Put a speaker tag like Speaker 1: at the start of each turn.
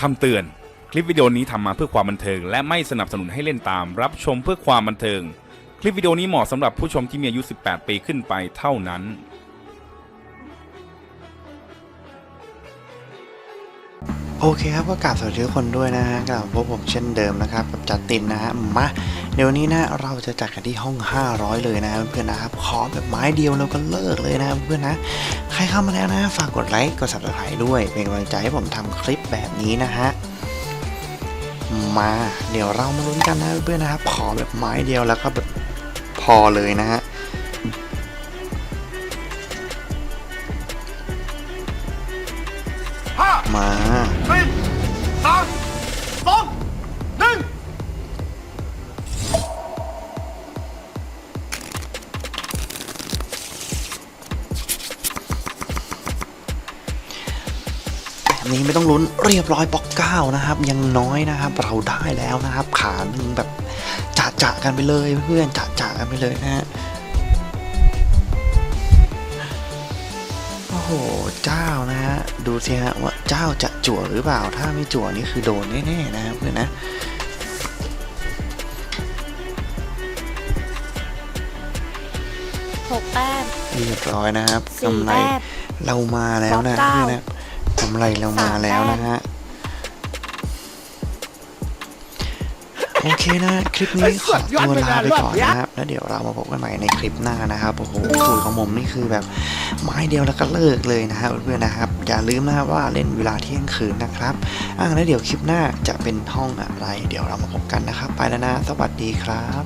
Speaker 1: คำเตือน คลิปวิดีโอนี้ทำมาเพื่อความบันเทิง และไม่สนับสนุนให้เล่นตาม รับชมเพื่อความบันเทิง คลิปวิดีโอนี้เหมาะสำหรับผู้ชมที่มีอายุ 18 ปีขึ้นไปเท่านั้น
Speaker 2: โอเคครับก็กราบสวัสดีทุกคนด้วยนะฮะกับพวกผมเช่นเดิมนะครับกับจัดตินนะฮะมา เดี๋ยวนี้นะเราจะจัดกันที่ห้อง 500 เลยนะเพื่อนๆนะครับขอแบบไม้เดียวแล้วก็เลิกเลยนะเพื่อนนะ ใครเข้ามาแล้วนะ ฝากกดไลค์กด subscribe ด้วย เป็นกำลังใจให้ผมทำคลิปแบบนี้นะฮะมาเดี๋ยวเรามาลุ้นกันนะเพื่อนๆนะครับ ขอแบบไม้เดียวแล้วก็แบบพอเลยนะฮะมา นี้ไม่ต้องลุ้นเรียบร้อยปอกเก้านะครับยังน้อยนะครับ เราได้แล้วนะครับ ขาหนึ่งแบบจะจะกันไปเลยเพื่อนจะจะกันไปเลยนะฮะโอ้โหเจ้านะฮะดูสิฮะว่าเจ้าจะจั่วหรือเปล่า ถ้าไม่จั่วนี่คือโดนแน่ๆนะครับเพื่อนนะ
Speaker 3: หกแต้ม
Speaker 2: เรียบร้อยนะครับ
Speaker 3: สี่
Speaker 2: กำไร
Speaker 3: แต้ม
Speaker 2: เรามาแล้วนะ
Speaker 3: ปอกเก้า
Speaker 2: เพื่อนนะ กำไรเรามาแล้วนะฮะ โอเคนะ คลิปนี้ขอตัวลาไปก่อนนะครับ แล้วเดี๋ยวเรามาพบกันใหม่ในคลิปหน้านะครับ โอ้โหสูตรของผมนี่คือแบบไม้เดียวแล้วก็เลิกเลยนะครับเพื่อนๆนะครับ อย่าลืมนะครับว่าเล่นเวลาเที่ยงคืนนะครับอ่าแล้วเดี๋ยวคลิปหน้าจะเป็นห้องอะไร เดี๋ยวเรามาพบกันนะครับ ไปแล้วนะ สวัสดีครับ